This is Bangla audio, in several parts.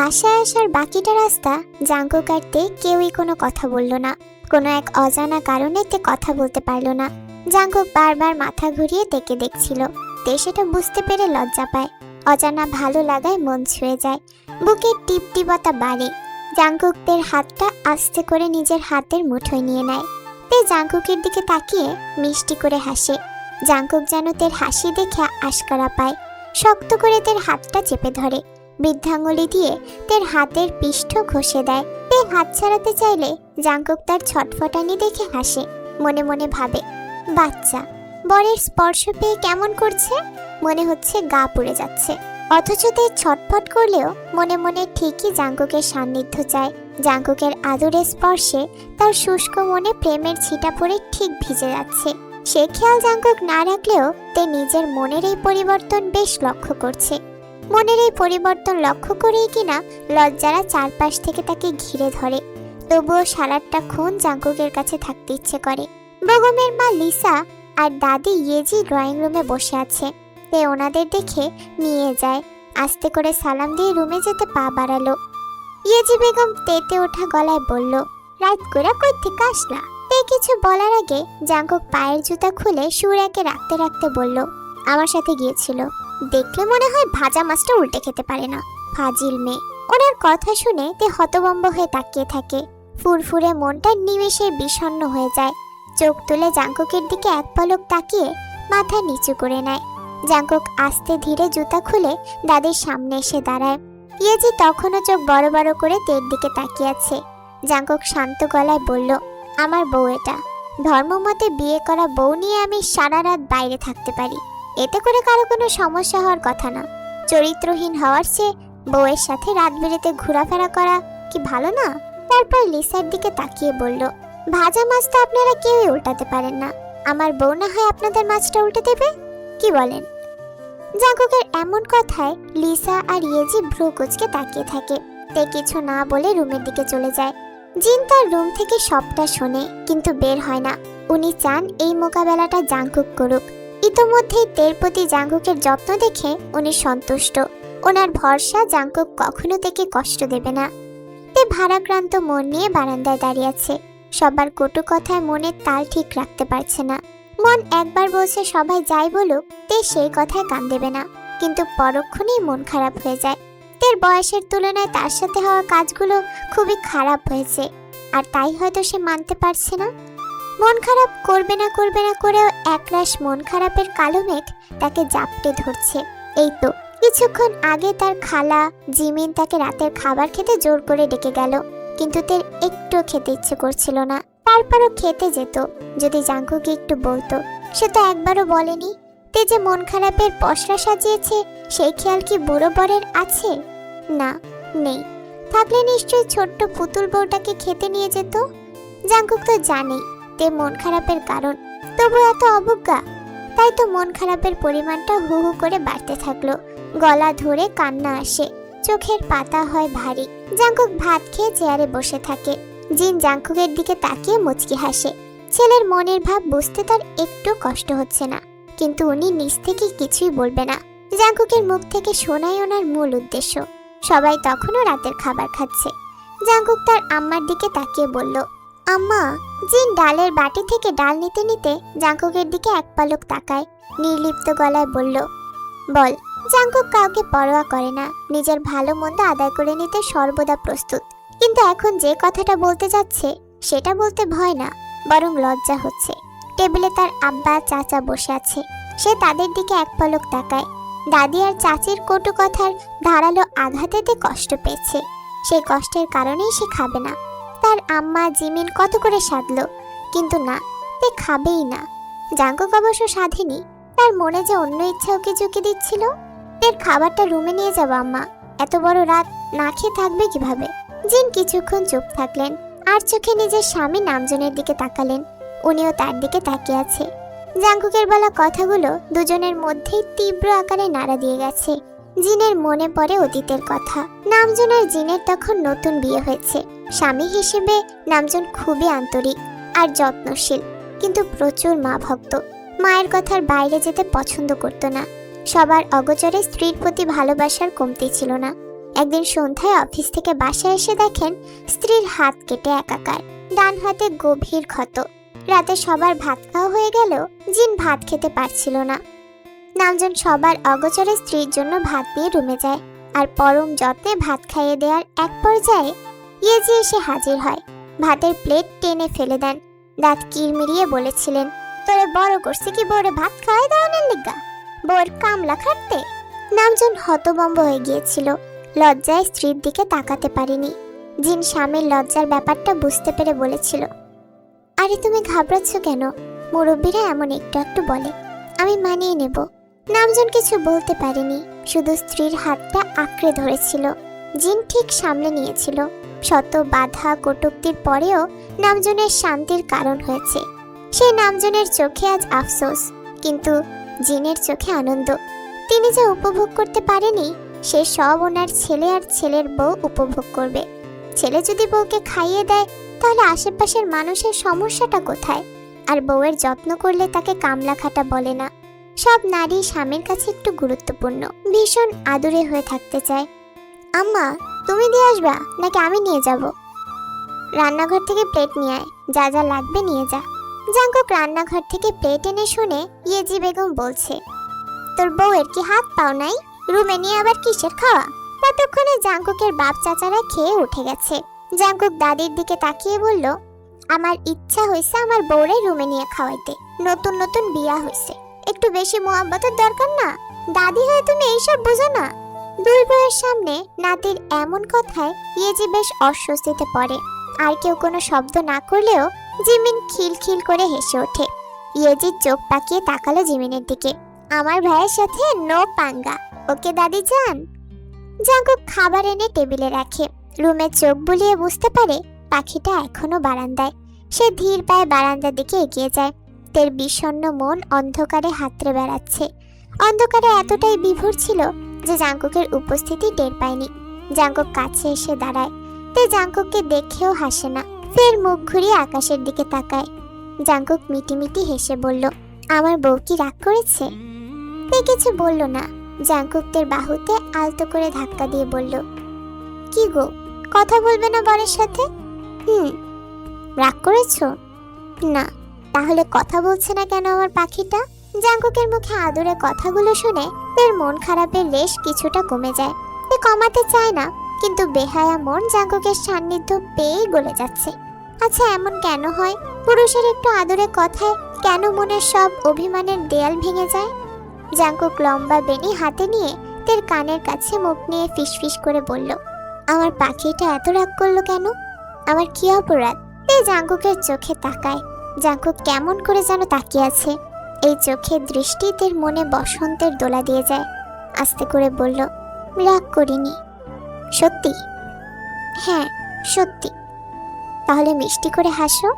বাসায় আসার বাকিটা রাস্তা জাঙ্কু কাটতে কেউই কোনো কথা বলল না। কোনো এক অজানা কারণে তে কথা বলতে পারল না। জাঙ্কুক বারবার মাথা ঘুরিয়ে তেকে দেখছিল। তে সেটা বুঝতে পেরে লজ্জা পায়। অজানা ভালো লাগায় মন ছুঁয়ে যায়। বুকের টিপটিপতা বাড়ে। জাঙ্কুকদের হাতটা আস্তে করে নিজের হাতের মুঠোয় নিয়ে নেয়। তে জাঙ্কুকের দিকে তাকিয়ে মিষ্টি করে হাসে। জাঙ্কুক যেন তের হাসি দেখে আশকারা পায়। শক্ত করে তের হাতটা চেপে ধরে। বৃদ্ধাঙ্গুলি দিয়ে তের হাতের পৃষ্ঠ ঘষে দেয়। তে হাত ছাড়াতে চাইলে জাঙ্কুক তার ছটফটানি দেখে হাসে, মনে মনে ভাবে, বাচ্চা, বরের স্পর্শ পেয়ে কেমন করছে? মনে হচ্ছে গা পুড়ে যাচ্ছে। অথচ তে ছটফট করলেও মনে মনে ঠিকই জাঙ্কুকের সান্নিধ্য চায়। জাঙ্কুকের আদরের স্পর্শে তার শুষ্ক মনে প্রেমের ছিটা পড়ে ঠিক ভিজে যাচ্ছে। সে খেয়াল জাঙ্কুক না রাখলেও তে নিজের মনের এই পরিবর্তন বেশ লক্ষ্য করছে। মনের এই পরিবর্তন লক্ষ্য করেই কিনা লজ্জারা চারপাশ থেকে তাকে ঘিরে ধরে। তবুও সারাটা খুন জাঙ্কুকের কাছে থাকতে ইচ্ছে করে। বগমের মা লিসা আর দাদি ইয়েজি ড্রয়িং রুমে বসে আছে। তে ওনাদের দেখে নিয়ে যায়। আস্তে করে সালাম দিয়ে রুমে যেতে পা বাড়ালো। ইয়েজি বেগম তেতে ওঠা গলায় বলল, রাত করে কই থেকে আসলা? তে কিছু বলার আগে জাঙ্কুক পায়ের জুতা খুলে সুরাকে রাখতে রাখতে বলল, আমার সাথে গিয়েছিল। দেখলে মনে হয় ভাজা মাছটা উল্টে খেতে পারে না। ফাজিল মেয়ে। ওনার কথা শুনে তে হতবম্ব হয়ে তাকিয়ে থাকে। ফুরফুরে মনটা নিমেষে বিষণ্ণ হয়ে যায়। চোখ তুলে জাঙ্কুকের দিকে এক পলক তাকিয়ে মাথা নিচু করে নেয়। জাঙ্কুক আস্তে ধীরে জুতা খুলে দাদির সামনে এসে দাঁড়ায়। ইয়েজি তখনও চোখ বড় বড় করে তের দিকে তাকিয়ে আছে। জাঙ্কুক শান্ত গলায় বলল, আমার বউ এটা। ধর্মমতে বিয়ে করা বউ নিয়ে আমি সারা রাত বাইরে থাকতে পারি। এতে করে কারও কোনো সমস্যা হওয়ার কথা না। চরিত্রহীন হওয়ার চেয়ে বউয়ের সাথে রাত বেড়েতে ঘোরাফেরা করা কি ভালো না? তারপর লিসার দিকে তাকিয়ে বলল, ভাজা মাছটা আপনারা কেউই উল্টাতে পারেন না। আমার বউ না হয় আপনাদের মাছটা উল্টে দেবে? কি বলেন? জাঙ্কুকের এমন কথায় লিসা আর ইয়েজি ভ্রু কুচকে তাকিয়ে থাকে। তে কিছু না বলে রুমের দিকে চলে যায়। জিন তার রুম থেকে সবটা শোনে, কিন্তু বের হয় না। উনি চান এই মোকাবেলাটা জাঙ্কুক করুক। ইতোমধ্যেই তের প্রতি জাঙ্কুকের যত্ন দেখে উনি সন্তুষ্ট। ওনার ভরসা জাঙ্কুক কখনো থেকে কষ্ট দেবে না। তে ভারাক্রান্ত মন নিয়ে বারান্দায় সবার কটু কথায় মনের তাল ঠিক রাখতে পারছে না। মন একবার বলছে সবাই যাই বলুক, তে সেই কথায় কান দেবে না। কিন্তু পরক্ষণেই মন খারাপ হয়ে যায়। তের বয়সের তুলনায় তার সাথে হওয়া কাজগুলো খুবই খারাপ হয়েছে। আর তাই হয়তো সে মানতে পারছে না। মন খারাপ করবে না করবে না করেও একরাশ মন খারাপের কালো মেঘ তাকে জাপটে ধরছে। এই তো, কিছুক্ষণ আগে তার খালা জিমিন তাকে রাতের খাবার খেতে জোর করে ডেকে গেল, কিন্তু তের একটু খেতে ইচ্ছে করছিল না। তারপরও খেতে যেত, যদি জাঙ্কুকে একটু বলতো। সে তো একবারও বলেনি, তে যে মন খারাপের পশরা সাজিয়েছে, সেই খেয়াল কি বুড়ো বরের আছে? না, নেই। থাকলে নিশ্চয়ই ছোট্ট পুতুল বউটাকে খেতে নিয়ে যেত? জাঙ্কুক তো জানেই তে মন খারাপের কারণ। তবু এত অবজ্ঞা। তাই তো মন খারাপের পরিমাণটা হু হু করে বাড়তে থাকল। গলা ধরে কান্না আসে। চোখের পাতা হয় ভারী। জাঙ্কুক ভাত খেয়ে চেয়ারে বসে থাকে। জিন জাঙ্কুকের দিকে তাকিয়ে মুচকি হাসে। ছেলের মনের ভাব বুঝতে তার একটু কষ্ট হচ্ছে না। কিন্তু উনি নিজ থেকে কিছুই বলবে না। জাঙ্কুকের মুখ থেকে শোনাই ওনার মূল উদ্দেশ্য। সবাই তখনও রাতের খাবার খাচ্ছে। জাঙ্কুক তার আম্মার দিকে তাকিয়ে বলল আম্মা, জিন ডালের বাটি থেকে ডাল নিতে নিতে জাঙ্কুকের দিকে এক পালক তাকায়, নির্লিপ্ত গলায় বলল, বল, জাঙ্কুক কাউকে পরোয়া করে না। নিজের ভালো মন্দ আদায় করে নিতে সর্বদা প্রস্তুত। কিন্তু এখন যে কথাটা বলতে যাচ্ছে, সেটা বলতে ভয় না, বরং লজ্জা হচ্ছে। টেবিলে তার আব্বা, চাচা বসে আছে। সে তাদের দিকে এক পলক তাকায়। দাদি আর চাচির কটু কথার ধারালো আঘাতেতে কষ্ট পেয়েছে। সেই কষ্টের কারণেই সে খাবে না। তার আম্মা জিমিন কত করে সাধলো? কিন্তু না, তে খাবেই না। জাঙ্কুক অবশ্য সাধেনি তার মনে যে অন্য ইচ্ছা ওকে ঝুঁকি দিচ্ছিল? এর খাবারটা রুমে নিয়ে যাব আম্মা। এত বড় রাত না খেয়ে থাকবে কীভাবে? জিন কিছুক্ষণ চুপ থাকলেন, আর চোখে নিজের স্বামী নামজনের দিকে তাকালেন। উনিও তার দিকে তাকিয়ে আছে। জাঙ্কুকের বলা কথাগুলো দুজনের মধ্যেই তীব্র আকারে নাড়া দিয়ে গেছে। জিনের মনে পড়ে অতীতের কথা। নামজনের জিনের তখন নতুন বিয়ে হয়েছে। স্বামী হিসেবে নামজন খুবই আন্তরিক আর যত্নশীল, কিন্তু প্রচুর মা ভক্ত। মায়ের কথার বাইরে যেতে পছন্দ করতো না। সবার অগোচরে স্ত্রীর প্রতি ভালোবাসার কমতি ছিল না। একদিন সন্ধ্যায় অফিস থেকে বাসায় এসে দেখেন স্ত্রীর হাত কেটে একাকার, ডান হাতে গভীর ক্ষত। রাতে সবার ভাত খাওয়া হয়ে গেলেও জিন ভাত খেতে পারছিল না। নামজন সবার অগোচরে স্ত্রীর জন্য ভাত দিয়ে রুমে যায় আর পরম যত্নে ভাত খাইয়ে দেওয়ার এক পর্যায়ে ইয়েজি এসে হাজির হয়। ভাতের প্লেট টেনে ফেলে দেন। দাঁত কিরমিরিয়ে বলেছিলেন, তোরে বড় করছে কি বউরে ভাত খাওয়াই দেওয়ানের লিগা বউয়ের কামলা খাটতে? নামজন হতবম্ব হয়ে গিয়েছিল। লজ্জায় স্ত্রীর দিকে তাকাতে পারিনি। জিন স্বামীর লজ্জার ব্যাপারটা বুঝতে পেরে বলেছিল, আরে তুমি ঘাবড়াচ্ছ কেন? মুরব্বীরা এমন একটু একটু বলে। আমি মানিয়ে নেব। নামজন কিছু বলতে পারেনি। শুধু স্ত্রীর হাতটা আঁকড়ে ধরেছিল। জিন ঠিক সামলে নিয়েছিল। শত বাধা কটুক্তির পরেও নামজনের শান্তির কারণ হয়েছে। সেই নামজনের চোখে আজ আফসোস, কিন্তু জিনের চোখে আনন্দ। তিনি যা উপভোগ করতে পারেনি, সে সব ওনার ছেলে আর ছেলের বউ উপভোগ করবে। ছেলে যদি বউকে খাইয়ে দেয়, তাহলে আশেপাশের মানুষের সমস্যাটা কোথায়? আর বউয়ের যত্ন করলে তাকে কামলা খাটা বলে না। সব নারী স্বামীর কাছে একটু গুরুত্বপূর্ণ, ভীষণ আদুরে হয়ে থাকতে চায়। আম্মা তুমি দিয়ে আসবা, নাকি আমি নিয়ে যাব? রান্নাঘর থেকে প্লেট নিয়ে আয়, যা যা লাগবে নিয়ে যা। জাঙ্কুক রান্নাঘর থেকে প্লেট এনে শুনে ইয়েজি বেগম বলছে, তোর বউয়ের কি হাত পাও নাই? রুমে নিয়ে আবার কিসের খাওয়া? ততক্ষণে জাঙ্কুকের বাপ চাচারা খেয়ে উঠে গেছে। জাঙ্কুক দাদির দিকে তাকিয়ে বলল, আমার ইচ্ছা হয়েছে আমার বউরে রুমে নিয়ে খাওয়াইতে। নতুন নতুন বিয়া হয়েছে একটু বেশি মোহাব্বতের দরকার না? দাদি হয়ে তুমি এইসব বোঝো না? দুই বউয়ের সামনে নাতির এমন কথায় ইয়েজি বেশ অস্বস্তিতে পড়ে। আর কেউ কোনো শব্দ না করলেও জিমিন খিলখিল করে হেসে ওঠে। ইয়েজির চোখ পাকিয়ে তাকালো জিমিনের দিকে। আমার ভাইয়ের সাথে নো পাঙ্গা। ওকে দাদি যান জাঙ্কুক খাবার এনে টেবিলে রাখে। রুমে চোখ বুলিয়ে বুঝতে পারে পাখিটা এখনও বারান্দায়। সে ধীর পায়ে বারান্দার দিকে এগিয়ে যায়। তের বিষণ্ণ মন অন্ধকারে হাতড়ে বেড়াচ্ছে। অন্ধকারে এতটাই বিভোর ছিল যে জাঙ্কুকের উপস্থিতি টের পায়নি। জাঙ্কুক কাছে এসে দাঁড়ায়। তে জাঙ্কুককে দেখেও হাসে না। ফের মুখ ঘুরিয়ে আকাশের দিকে তাকায়। জাঙ্কুক মিটিমিটি হেসে বলল, আমার বউ কি রাগ করেছে? তে কিছু বলল না। জাঙ্কুকদের বাহুতে আলতো করে ধাক্কা দিয়ে বলল, কি গো, কথা বলবে না বরের সাথে? হুম, রাগ করেছ? না, তাহলে কথা বলছে না কেন আমার পাখিটা? জাঙ্কুকের মুখে আদুরে কথাগুলো শুনে তার মন খারাপের রেশ কিছুটা কমে যায়। সে কমাতে চায় না, কিন্তু বেহায়া মন জাঙ্কুকের সান্নিধ্য পেয়েই গলে যাচ্ছে। আচ্ছা এমন কেন হয়? পুরুষের একটু আদরে কথায় কেন মনের সব অভিমানের দেয়াল ভেঙে যায়? জাঙ্কুক লম্বা বেনি হাতে নিয়ে তের কানের কাছে মুখ নিয়ে ফিসফিস করে বলল, আমার পাখিটা এত রাগ করল কেন? আমার কি অপরাধ? এ জাঙ্কুকের চোখে তাকায়। জাঙ্কুক কেমন করে যেন তাকিয়ে আছে। এই চোখের দৃষ্টিদের মনে বসন্তের দোলা দিয়ে যায়। আস্তে করে বলল, রাগ করিনি। সত্যি? হ্যাঁ সত্যি। তাহলে মিষ্টি করে হাসো।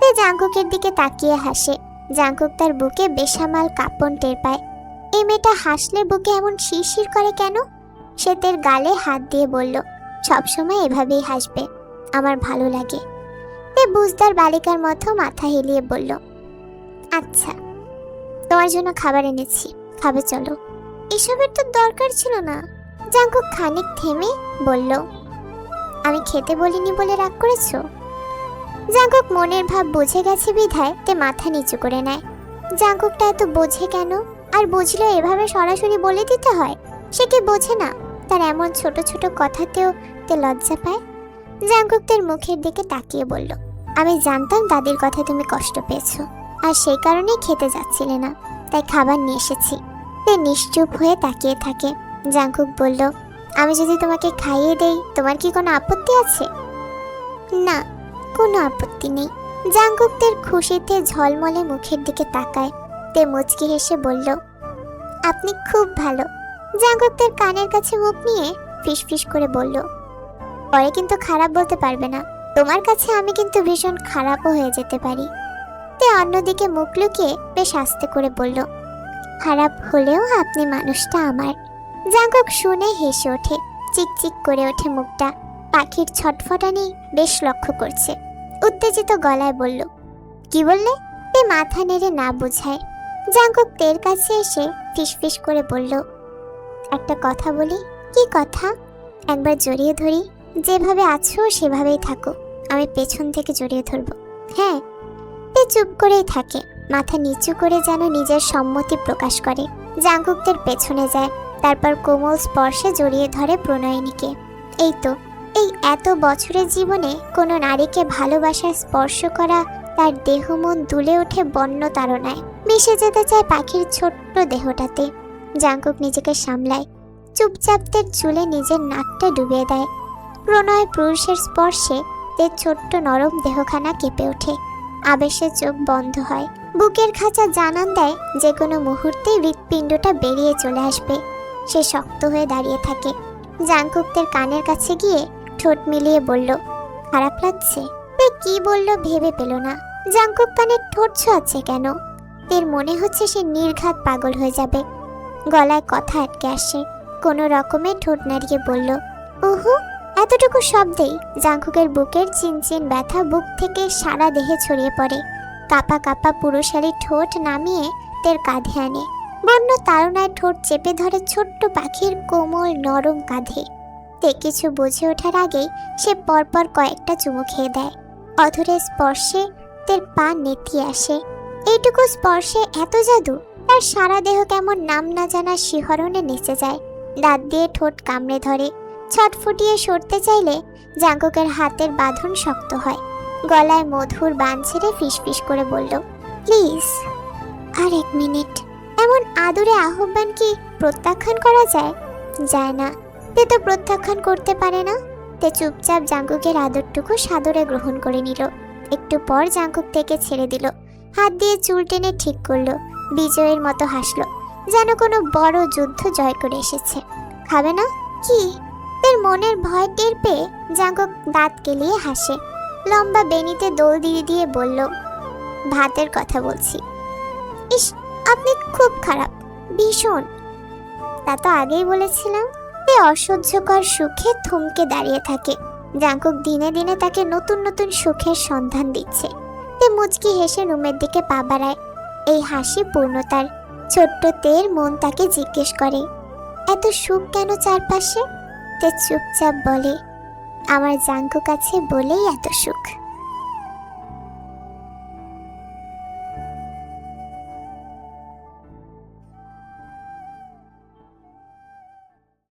তে জাঙ্কুকের দিকে তাকিয়ে হাসে। জাঙ্কুক তার বুকে বেসামাল কাঁপন টের পায়। এই মেয়েটা হাসলে বুকে এমন শিরশির করে কেন? সে তের গালে হাত দিয়ে বলল সবসময় এভাবেই হাসবে, আমার ভালো লাগে। তে বুঝদার বালিকার মতো মাথা হেলিয়ে বলল আচ্ছা। তোমার জন্য খাবার এনেছি। খাবে চলো। এসবের তো দরকার ছিল না। জাঙ্কুক খানিক থেমে বলল, আমি খেতে বলিনি বলে রাগ করেছ? জাঙ্কুক মনের ভাব বুঝে গেছে বিধায় তে মাথা নিচু করে নেয়। জাঙ্কুকটা এত বোঝে কেন? আর বুঝলে এভাবে সরাসরি বলে দিতে হয়? সে কি বোঝে না? তার এমন ছোট ছোট কথাতেও তে লজ্জা পায়? জাঙ্কুকদের মুখের দিকে তাকিয়ে বলল, আমি জানতাম দাদির কথা তুমি কষ্ট পেয়েছ। আর সেই কারণেই খেতে যাচ্ছিলে না। তাই খাবার নিয়ে এসেছি। সে নিশ্চুপ হয়ে তাকিয়ে থাকে। জাঙ্কুক বলল, আমি যদি তোমাকে খাইয়ে দেই, তোমার কি কোনো আপত্তি আছে? না, কোনো আপত্তি নেই। জাঙ্কুকদের খুশিতে ঝলমলে মুখের দিকে তাকায়। তে মুচকি হেসে বলল, আপনি খুব ভালো। জাঙ্কুকদের কানের কাছে মুখ নিয়ে ফিসফিস করে বলল, পরে কিন্তু খারাপ বলতে পারবে না। তোমার কাছে আমি কিন্তু ভীষণ খারাপও হয়ে যেতে পারি। অন্যদিকে মুখ লুকিয়ে বেশ আস্তে করে বলল, খারাপ হলেও আপনি মানুষটা আমার। জাঙ্কুক শুনে হেসে ওঠে, চিকচিক করে ওঠে মুখটা। পাখির ছটফটানি বেশ লক্ষ্য করছে। উত্তেজিত গলায় বলল, কি বললে? তে মাথা নেড়ে না বোঝায়। জাঙ্কুক তের কাছে এসে ফিসফিস করে বলল, একটা কথা বলি, কি কথা? একবার জড়িয়ে ধরি। যেভাবে আছো সেভাবেই থাকো। আমি পেছন থেকে জড়িয়ে ধরবো। হ্যাঁ তে চুপ করেই থাকে। মাথা নিচু করে যেন নিজের সম্মতি প্রকাশ করে। জাঙ্কুকদের পেছনে যায়, তারপর কোমল স্পর্শে জড়িয়ে ধরে প্রণয়িনীকে। এই তো, এই এত বছরের জীবনে কোনো নারীকে ভালোবাসার স্পর্শ করা তার দেহ মন দুলে ওঠে বন্য তাড়নায় মিশে যেতে চায় পাখির ছোট্ট দেহটাতে। জাঙ্কুক নিজেকে সামলায়, চুপচাপদের চুলে নিজের নাকটা ডুবিয়ে দেয়। প্রণয় পুরুষের স্পর্শে তের ছোট্ট নরম দেহখানা কেঁপে ওঠে। আবেশে চোখ বন্ধ হয়। বুকের খাঁচা জানান দেয়, যে কোনো মুহূর্তেই হৃৎপিণ্ডটা বেরিয়ে চলে আসবে। সে শক্ত হয়ে দাঁড়িয়ে থাকে। জাংকুকদের কানের কাছে গিয়ে ঠোঁট মিলিয়ে বলল, খারাপ লাগছে? তে কি বলল ভেবে পেল না। জাংকুক কানের ঠোঁট ছোঁয়াচ্ছে কেন? তের মনে হচ্ছে সে নির্ঘাত পাগল হয়ে যাবে। গলায় কথা আটকে আসে। কোনো রকমে ঠোঁট নাড়িয়ে বলল, ওহো এতটুকু শব্দেই জাংকুকের বুকের চিনচিন ব্যথা বুক থেকে সারা দেহে ছড়িয়ে পড়ে। কাপা কাপা পুরুষালী ঠোঁট নামিয়ে তের কাঁধে আনে। বন্য তারনায় ঠোঁট চেপে ধরে ছোট্ট পাখির কোমল নরম কাঁধে। তে কিছু বুঝে ওঠার আগেই সে পরপর কয়েকটা চুমু খেয়ে দেয়। অধরের স্পর্শে তের পা নেতিয়ে আসে। এইটুকু স্পর্শে এত জাদু, তার সারা দেহ কেমন নাম না জানা শিহরণে নেচে যায়। দাঁত দিয়ে ঠোঁট কামড়ে ধরে। ছটফুটিয়ে সরতে চাইলে জাঙ্কুকের হাতের বাঁধন শক্ত হয়। গলায় মধুর বান ছেড়ে ফিসফিস করে বলল, প্লিজ, আর এক মিনিট। এমন আদরে আহ্বান কি প্রত্যাখ্যান করা যায়? যায় না। তে তো প্রত্যাখ্যান করতে পারে না। তে চুপচাপ জাঙ্কুকের আদরটুকু সাদরে গ্রহণ করে নিল। একটু পর জাঙ্কুক থেকে ছেড়ে দিল। হাত দিয়ে চুল টেনে ঠিক করল। বিজয়ের মতো হাসলো। যেন কোনো বড় যুদ্ধ জয় করে এসেছে। খাবে না? কি? তের মনের ভয় টের পেয়ে জাঙ্কুক দাঁত কেলিয়ে হাসে। লম্বা বেনিতে দোল দিয়ে দিয়ে বলল, ভাতের কথা বলছি। ইস, আপনি খুব খারাপ, ভীষণ। তা তো আগেই বলেছিলাম, এ অসহ্যকর সুখে থমকে দাঁড়িয়ে থাকে। জাঙ্কুক দিনে দিনে তাকে নতুন নতুন সুখের সন্ধান দিচ্ছে। তে মুচকি হেসে রুমের দিকে পা বাড়ায়। এই হাসি পূর্ণতার ছোট্ট তের মন তাকে জিজ্ঞেস করে, এত সুখ কেন চারপাশে? তে চুপচাপ বলে আমার জাঙ্কু কাছে বলেই এত সুখ।